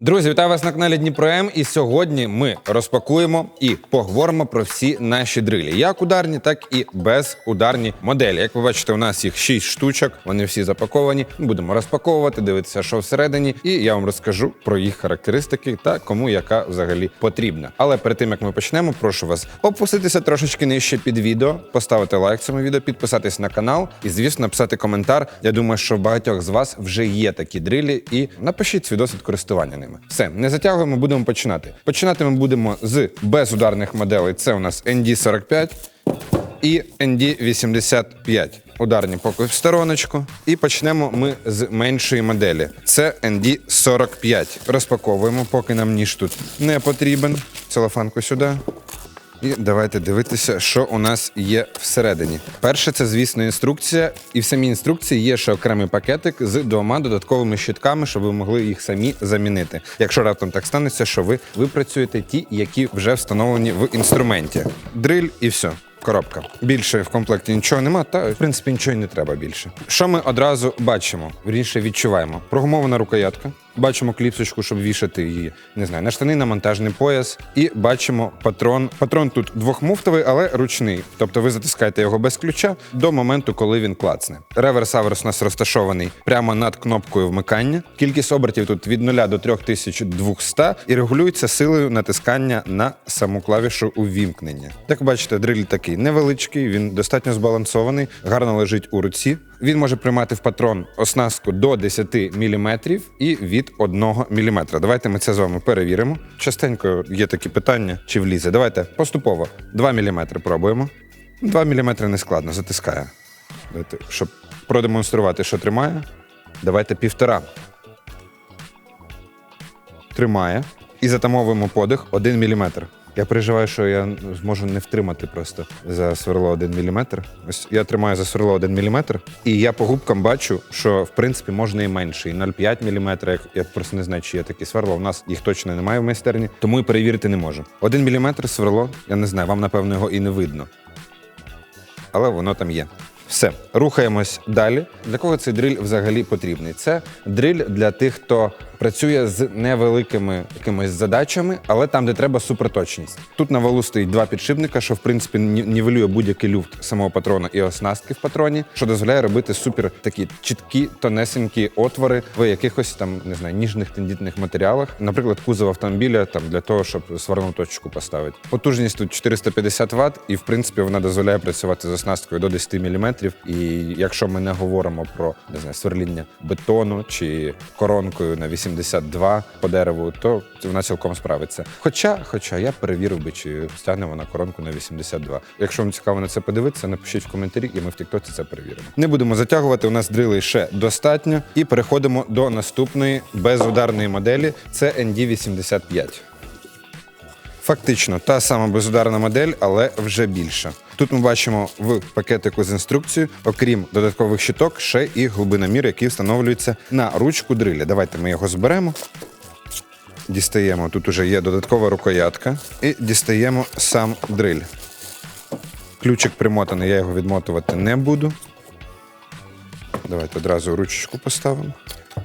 Друзі, вітаю вас на каналі Дніпро М. І сьогодні ми розпакуємо і поговоримо про всі наші дрилі, як ударні, так і безударні моделі. Як ви бачите, у нас їх 6 штучок. Вони всі запаковані. Будемо розпаковувати, дивитися, що всередині, і я вам розкажу про їх характеристики та кому яка взагалі потрібна. Але перед тим як ми почнемо, прошу вас опуститися трошечки нижче під відео, поставити лайк цьому відео, підписатись на канал і, звісно, написати коментар. Я думаю, що в багатьох з вас вже є такі дрилі, і напишіть свій досвід користування ними. Все, не затягуємо, будемо починати. Починати ми будемо з безударних моделей. Це у нас ND45 і ND85. Ударні поки в стороночку. І почнемо ми з меншої моделі. Це ND45. Розпаковуємо, поки нам ніж тут не потрібен. Целофанку сюди. І давайте дивитися, що у нас є всередині. Перше, це, звісно, інструкція. І в самій інструкції є ще окремий пакетик з двома додатковими щитками, щоб ви могли їх самі замінити. Якщо раптом так станеться, що ви випрацюєте ті, які вже встановлені в інструменті. Дриль і все. Коробка. Більше в комплекті нічого нема, та в принципі нічого й не треба більше. Що ми одразу бачимо? Вірніше відчуваємо. Прогумована рукоятка. Бачимо кліпсочку, щоб вішати її, не знаю, на штани, на монтажний пояс. І бачимо патрон. Патрон тут двохмуфтовий, але ручний. Тобто ви затискаєте його без ключа до моменту, коли він клацне. Реверс-аверс у нас розташований прямо над кнопкою вмикання. Кількість обертів тут від 0 до 3200 і регулюється силою натискання на саму клавішу увімкнення. Як бачите, дриль такий невеличкий, він достатньо збалансований, гарно лежить у руці. Він може приймати в патрон оснастку до 10 мм і від 1 мм. Давайте ми це з вами перевіримо. Частенько є такі питання, чи влізе. Давайте поступово 2 мм пробуємо. 2 мм не складно, затискає. Давайте, щоб продемонструвати, що тримає. Давайте півтора. Тримає. І затамовуємо подих 1 мм. Я переживаю, що я зможу не втримати просто за сверло 1 мм. Ось я тримаю за сверло 1 мм, і я по губкам бачу, що в принципі можна і менше, і 0,5 мм. Я, я просто не знаю, чи є такі сверла. У нас їх точно немає в майстерні, тому і перевірити не можу. 1 мм сверло, я не знаю, вам напевно його і не видно. Але воно там є. Все, рухаємось далі. Для кого цей дриль взагалі потрібний? Це дриль для тих, хто працює з невеликими якимись задачами, але там, де треба суперточність. Тут на валу стоїть два підшипника, що в принципі нівелює будь-який люфт самого патрона і оснастки в патроні, що дозволяє робити супер такі чіткі, тонесенькі отвори в якихось там не знаю ніжних тендітних матеріалах. Наприклад, кузов автомобіля там для того, щоб сварну точку поставити. Потужність тут 450 Вт, і в принципі вона дозволяє працювати з оснасткою до 10 мм. І якщо ми не говоримо про не знаю, сверління бетону чи коронкою на 82 по дереву, то вона цілком справиться. Хоча, хоча я перевірив би, чи стягне вона коронку на 82. Якщо вам цікаво на це подивитися, напишіть в коментарі, і ми в Тіктоці це перевіримо. Не будемо затягувати. У нас дрилей ще достатньо. І переходимо до наступної безударної моделі. Це ND85. Фактично та сама безударна модель, але вже більша. Тут ми бачимо в пакетику з інструкцією, окрім додаткових щиток, ще і глибиномір, який встановлюється на ручку дриля. Давайте ми його зберемо. Дістаємо. Тут уже є додаткова рукоятка. І дістаємо сам дриль. Ключик примотаний, я його відмотувати не буду. Давайте одразу ручечку поставимо.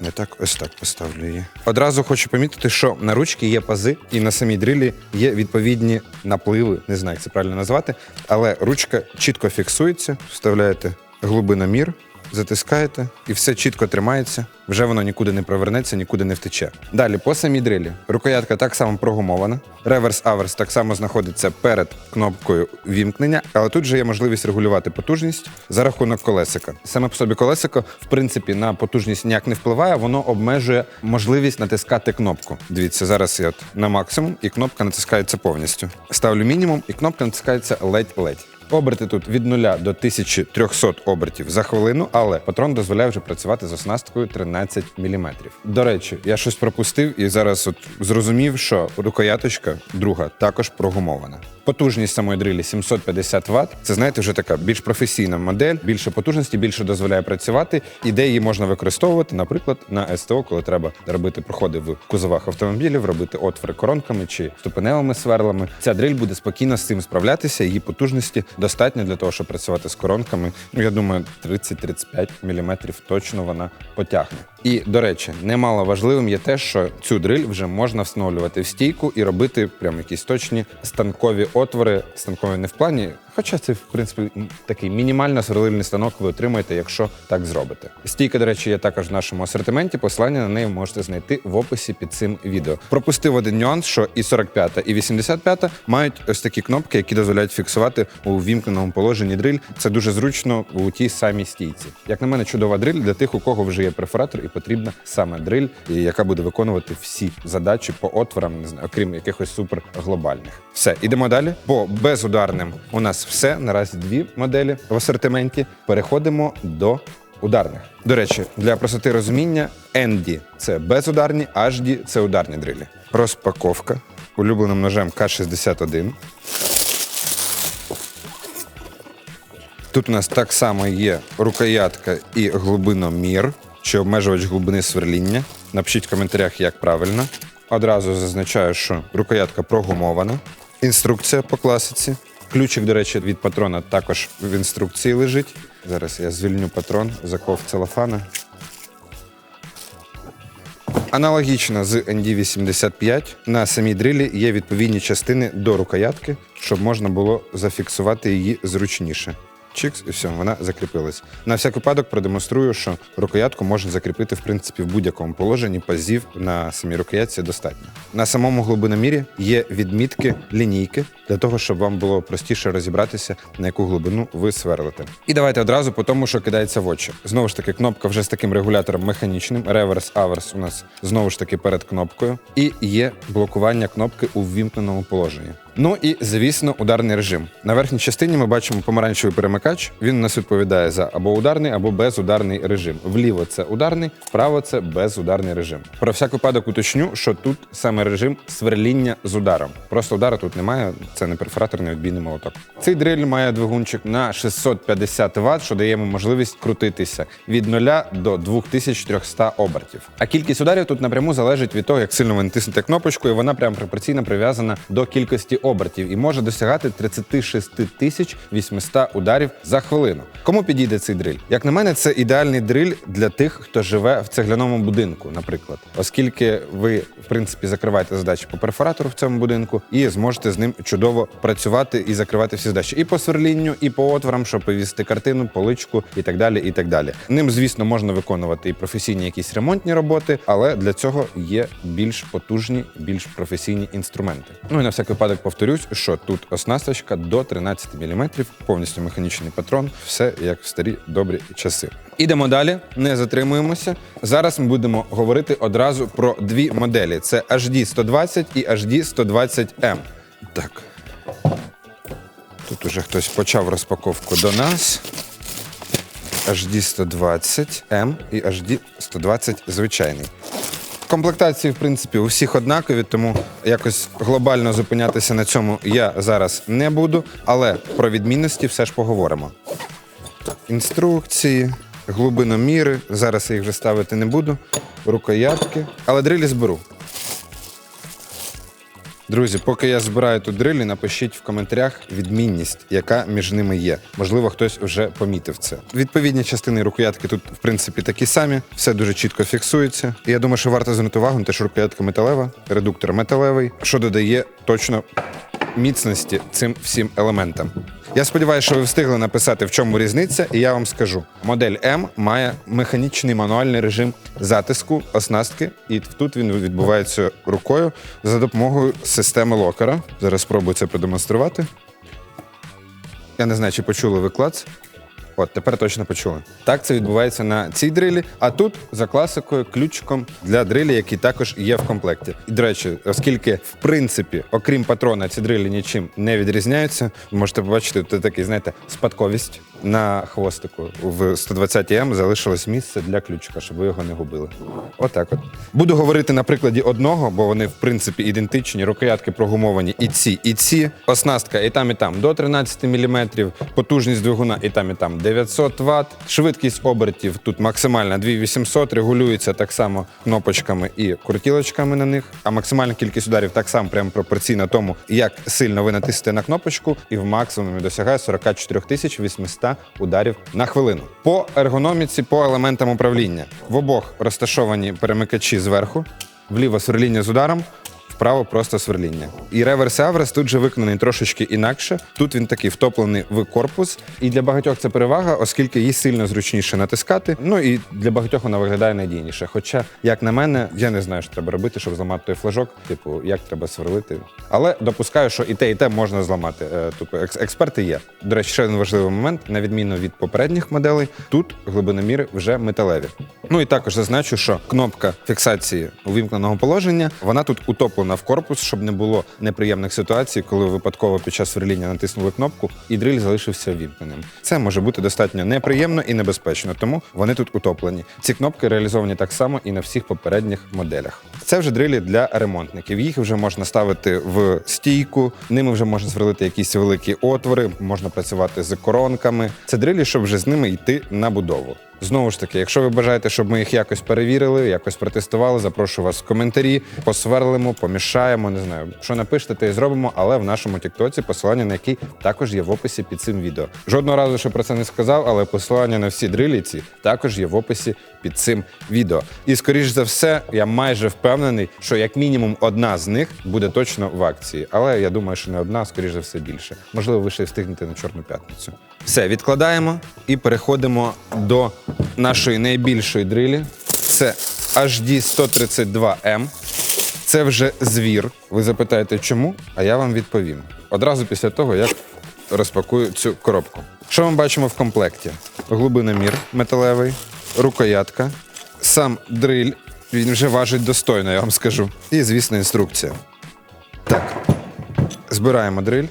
Не так, ось так поставлю її. Одразу хочу помітити, що на ручці є пази, і на самій дрилі є відповідні напливи, не знаю, як це правильно назвати. Але ручка чітко фіксується, вставляєте глибиномір, затискаєте, і все чітко тримається. Вже воно нікуди не провернеться, нікуди не втече. Далі, по самій дрилі, рукоятка так само прогумована. Реверс-аверс так само знаходиться перед кнопкою вімкнення, але тут же є можливість регулювати потужність за рахунок колесика. Саме по собі колесико, в принципі, на потужність ніяк не впливає, воно обмежує можливість натискати кнопку. Дивіться, зараз я от на максимум, і кнопка натискається повністю. Ставлю мінімум, і кнопка натискається ледь-ледь. Оберти тут від 0 до 1300 обертів за хвилину, але патрон дозволяє вже працювати з оснасткою 13 мм. До речі, я щось пропустив і зараз от зрозумів, що рукояточка друга також прогумована. Потужність самої дрилі 750 Вт. Це знаєте, вже така більш професійна модель, більше потужності, більше дозволяє працювати. І де її можна використовувати, наприклад, на СТО, коли треба робити проходи в кузовах автомобілів, робити отвори коронками чи ступеневими сверлами. Ця дриль буде спокійно з цим справлятися. Її потужності достатньо для того, щоб працювати з коронками. Ну я думаю, 30-35 мм точно вона потягне. І, до речі, немало важливим є те, що цю дриль вже можна встановлювати в стійку і робити прям якісь точні станкові отвори. Станкові не в плані, хоча це, в принципі, такий мінімально сверлильний станок ви отримаєте, якщо так зробите. Стійка, до речі, є також в нашому асортименті. Посилання на неї можете знайти в описі під цим відео. Пропустив один нюанс, що і 45 і 85 мають ось такі кнопки, які дозволяють фіксувати у вімкненому положенні дриль. Це дуже зручно у тій самій стійці. Як на мене, чудова дриль для тих, у кого вже є перфоратор, і потрібна саме дриль, яка буде виконувати всі задачі по отворам, не знаю, окрім якихось супер глобальних. Все, ідемо далі. По безударним у нас все. Наразі дві моделі в асортименті. Переходимо до ударних. До речі, для простоти розуміння ND – це безударні, HD – це ударні дрилі. Розпаковка улюбленим ножем К-61. Тут у нас так само є рукоятка і глибиномір, чи обмежувач глибини сверління. Напишіть в коментарях, як правильно. Одразу зазначаю, що рукоятка прогумована. Інструкція по класиці. Ключик, до речі, від патрона також в інструкції лежить. Зараз я звільню патрон, заков целофана. Аналогічно з ND85 на самій дрилі є відповідні частини до рукоятки, щоб можна було зафіксувати її зручніше. Чикс, і все, вона закріпилась. На всяк випадок продемонструю, що рукоятку можна закріпити в принципі в будь-якому положенні. Пазів на самій рукоятці достатньо. На самому глибиномірі є відмітки лінійки для того, щоб вам було простіше розібратися, на яку глибину ви сверлите. І давайте одразу по тому, що кидається в очі. Знову ж таки, кнопка вже з таким регулятором механічним. Реверс, аверс у нас знову ж таки перед кнопкою. І є блокування кнопки у ввімкненому положенні. Ну і звісно, ударний режим. На верхній частині ми бачимо помаранчевий перемикач. Він у нас відповідає за або ударний, або безударний режим. Вліво це ударний, вправо це безударний режим. Про всяк випадок уточню, що тут саме режим сверління з ударом. Просто удара тут немає, це не перфораторний відбійний молоток. Цей дриль має двигунчик на 650 Вт, що дає йому можливість крутитися від 0 до 2300 обертів. А кількість ударів тут напряму залежить від того, як сильно ви натиснете кнопочку, і вона прям пропорційно прив'язана до кількості обертів і може досягати 36 тисяч 800 ударів за хвилину. Кому підійде цей дриль? Як на мене, це ідеальний дриль для тих, хто живе в цегляному будинку, наприклад, оскільки ви в принципі закриваєте задачі по перфоратору в цьому будинку і зможете з ним чудово працювати і закривати всі задачі і по сверлінню, і по отворам, щоб повісти картину, поличку і так далі. І так далі. Ним, звісно, можна виконувати і професійні якісь ремонтні роботи, але для цього є більш потужні, більш професійні інструменти. Ну і на всяк випадок повторюсь, що тут оснасточка до 13 мм, повністю механічний патрон, все як в старі добрі часи. Ідемо далі, не затримуємося. Зараз ми будемо говорити одразу про дві моделі: це HD 120 і HD 120 M. Так. Тут уже хтось почав розпаковку до нас. HD 120 M і HD 120 звичайний. Комплектації, в принципі, у всіх однакові, тому якось глобально зупинятися на цьому я зараз не буду, але про відмінності все ж поговоримо. Інструкції, глибиноміри. Зараз я їх вже ставити не буду. Рукоятки. Але дрилі зберу. Друзі, поки я збираю тут дрилі, напишіть в коментарях відмінність, яка між ними є. Можливо, хтось вже помітив це. Відповідні частини рукоятки тут, в принципі, такі самі, все дуже чітко фіксується. І я думаю, що варто звернути увагу на те, що рукоятка металева, редуктор металевий, що додає точно міцності цим всім елементам. Я сподіваюся, що ви встигли написати, в чому різниця, і я вам скажу: модель М має механічний мануальний режим затиску, оснастки, і тут він відбувається рукою за допомогою системи локера. Зараз спробую це продемонструвати. Я не знаю, чи почули ви клац. От, тепер точно почули. Так це відбувається на цій дрилі, а тут за класикою ключиком для дрилі, який також є в комплекті. І до речі, оскільки в принципі, окрім патрона, ці дрилі нічим не відрізняються, можете побачити тут такий, знаєте, спадковість на хвостику. В 120 м залишилось місце для ключика, щоб ви його не губили. Отак от. Буду говорити на прикладі одного, бо вони в принципі ідентичні. Рукоятки прогумовані і ці, і ці. Оснастка і там, і там до 13 мм, потужність двигуна і там, і там 900 Вт. Швидкість обертів тут максимальна 2800, регулюється так само кнопочками і крутілочками на них. А максимальна кількість ударів так само прямо пропорційна тому, як сильно ви натиснете на кнопочку, і в максимумі досягає 44 800 ударів на хвилину. По ергономіці, по елементам управління в обох розташовані перемикачі зверху, вліво сверління з ударом. Вправо просто сверління. І реверс Аверс тут же виконаний трошечки інакше. Тут він такий втоплений в корпус. І для багатьох це перевага, оскільки її сильно зручніше натискати. Ну і для багатьох вона виглядає надійніше. Хоча, як на мене, я не знаю, що треба робити, щоб зламати той флажок. Типу, як треба сверлити. Але допускаю, що і те, і те можна зламати. Е, Тобто експерти є. До речі, ще один важливий момент, на відміну від попередніх моделей, тут глибиноміри вже металеві. Ну і також зазначу, що кнопка фіксації увімкненого положення вона тут утоплена в корпус, щоб не було неприємних ситуацій, коли випадково під час сверління натиснули кнопку і дриль залишився ввімкненим. Це може бути достатньо неприємно і небезпечно, тому вони тут утоплені. Ці кнопки реалізовані так само і на всіх попередніх моделях. Це вже дрилі для ремонтників. Їх вже можна ставити в стійку, ними вже можна сверлити якісь великі отвори, можна працювати з коронками. Це дрилі, щоб вже з ними йти на будову. Знову ж таки, якщо ви бажаєте, щоб ми їх якось перевірили, якось протестували, запрошую вас в коментарі, посверлимо, помішаємо, не знаю, що напишете, те і зробимо, але в нашому Тіктоці посилання на який також є в описі під цим відео. Жодного разу ще про це не сказав, але посилання на всі дрилі ці також є в описі під цим відео. І скоріш за все, я майже впевнений, що як мінімум одна з них буде точно в акції. Але я думаю, що не одна, скоріш за все більше. Можливо, ви ще встигнете на чорну п'ятницю. Все, відкладаємо і переходимо до нашої найбільшої дрилі. Це HD 132M. Це вже звір. Ви запитаєте, чому? А я вам відповім. Одразу після того, як розпакую цю коробку. Що ми бачимо в комплекті? Глибиномір металевий, рукоятка, сам дриль. Він вже важить достойно, я вам скажу. І, звісно, інструкція. Так, збираємо дриль.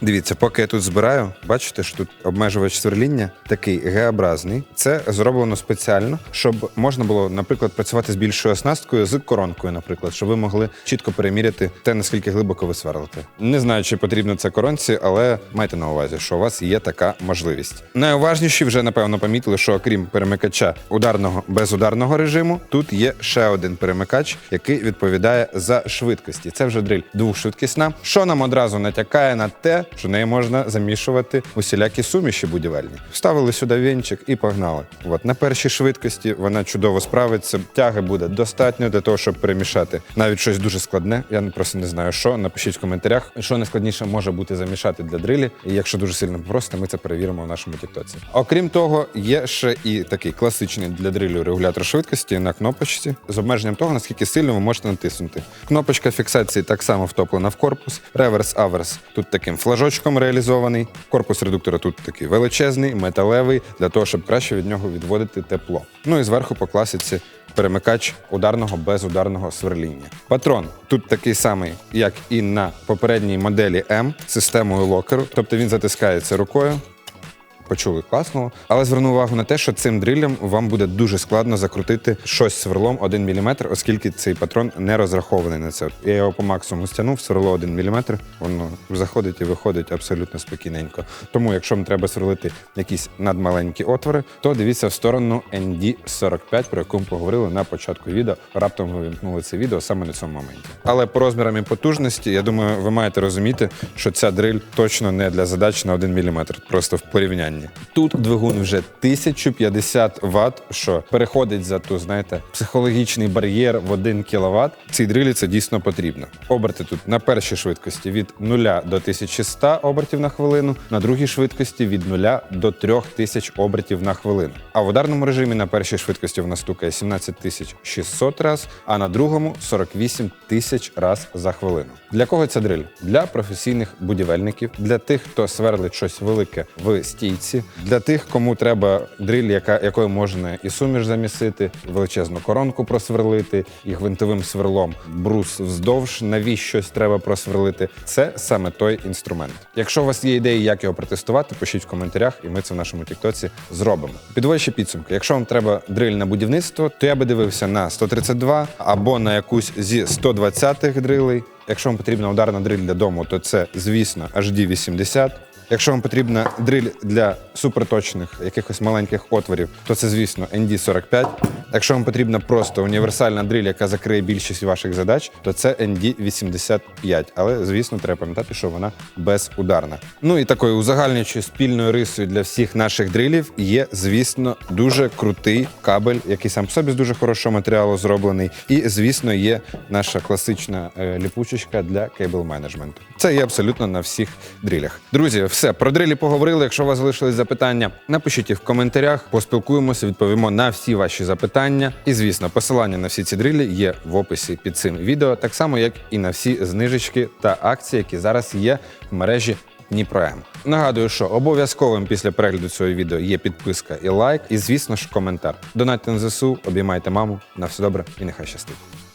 Дивіться, поки я тут збираю, бачите, що тут обмежувач сверління такий Г-образний. Це зроблено спеціально, щоб можна було, наприклад, працювати з більшою оснасткою, з коронкою, наприклад, щоб ви могли чітко переміряти те, наскільки глибоко ви сверлите. Не знаю, чи потрібно це коронці, але майте на увазі, що у вас є така можливість. Найуважніші вже напевно помітили, що окрім перемикача ударного безударного режиму, тут є ще один перемикач, який відповідає за швидкості. Це вже дриль двохшвидкісна, що нам одразу натякає на те, що нею можна замішувати усілякі суміші будівельні. Вставили сюди вінчик і погнали. От на першій швидкості вона чудово справиться. Тяги буде достатньо для того, щоб перемішати навіть щось дуже складне. Я просто не знаю, що. Напишіть в коментарях, що найскладніше може бути замішати для дрилі. І якщо дуже сильно попросите, ми це перевіримо в нашому тіктоці. Окрім того, є ще і такий класичний для дрилю регулятор швидкості на кнопочці з обмеженням того, наскільки сильно ви можете натиснути. Кнопочка фіксації так само втоплена в корпус. Реверс аверс тут таким флажочком реалізований. Корпус редуктора тут такий величезний, металевий, для того, щоб краще від нього відводити тепло. Ну і зверху по класиці перемикач ударного безударного сверління. Патрон тут такий самий, як і на попередній моделі М системою локеру, тобто він затискається рукою. Почули класно, але зверну увагу на те, що цим дрилем вам буде дуже складно закрутити щось сверлом 1 мм, оскільки цей патрон не розрахований на це. Я його по максимуму стягнув, сверло 1 мм, воно заходить і виходить абсолютно спокійненько. Тому, якщо вам треба сверлити якісь надмаленькі отвори, то дивіться в сторону ND45, про яку ми поговорили на початку відео. Раптом ви вимкнули це відео саме на цьому моменті. Але по розмірам і потужності, я думаю, ви маєте розуміти, що ця дриль точно не для задач на 1 мм, просто в порівнянні. Тут двигун вже 1050 Вт, що переходить за ту, знаєте, психологічний бар'єр в 1 кВт. Цій дрилі це дійсно потрібно. Оберти тут на першій швидкості від 0 до 1100 обертів на хвилину, на другій швидкості від 0 до 3000 обертів на хвилину. А в ударному режимі на першій швидкості вона стукає 17600 раз, а на другому 48 тисяч раз за хвилину. Для кого ця дриль? Для професійних будівельників, для тих, хто сверлить щось велике в стійці, для тих, кому треба дриль, яка, якою можна і суміш замісити, величезну коронку просверлити, і гвинтовим сверлом брус вздовж, навіщо треба просверлити. Це саме той інструмент. Якщо у вас є ідеї, як його протестувати, пишіть в коментарях, і ми це в нашому тіктоці зробимо. Підводячи підсумки, якщо вам треба дриль на будівництво, то я би дивився на 132 або на якусь зі 120-х дрилей. Якщо вам потрібна ударна дриль для дому, то це, звісно, HD 80. Якщо вам потрібна дриль для суперточних якихось маленьких отворів, то це, звісно, ND45. Якщо вам потрібна просто універсальна дриль, яка закриє більшість ваших задач, то це ND85. Але, звісно, треба пам'ятати, що вона безударна. Ну і такою узагальнюючою спільною рисою для всіх наших дрилів є, звісно, дуже крутий кабель, який сам по собі з дуже хорошого матеріалу зроблений. І, звісно, є наша класична е, ліпучечка для кейбл менеджменту. Це є абсолютно на всіх дрилях. Друзі, все про дрилі поговорили. Якщо у вас залишились запитання, напишіть їх в коментарях, поспілкуємося, відповімо на всі ваші запитання. І звісно, посилання на всі ці дрилі є в описі під цим відео, так само як і на всі знижечки та акції, які зараз є в мережі. Дніпром. Нагадую, що обов'язковим після перегляду цього відео є підписка і лайк, і звісно ж коментар. Донатьте на ЗСУ, обіймайте маму. На все добре і нехай щастить.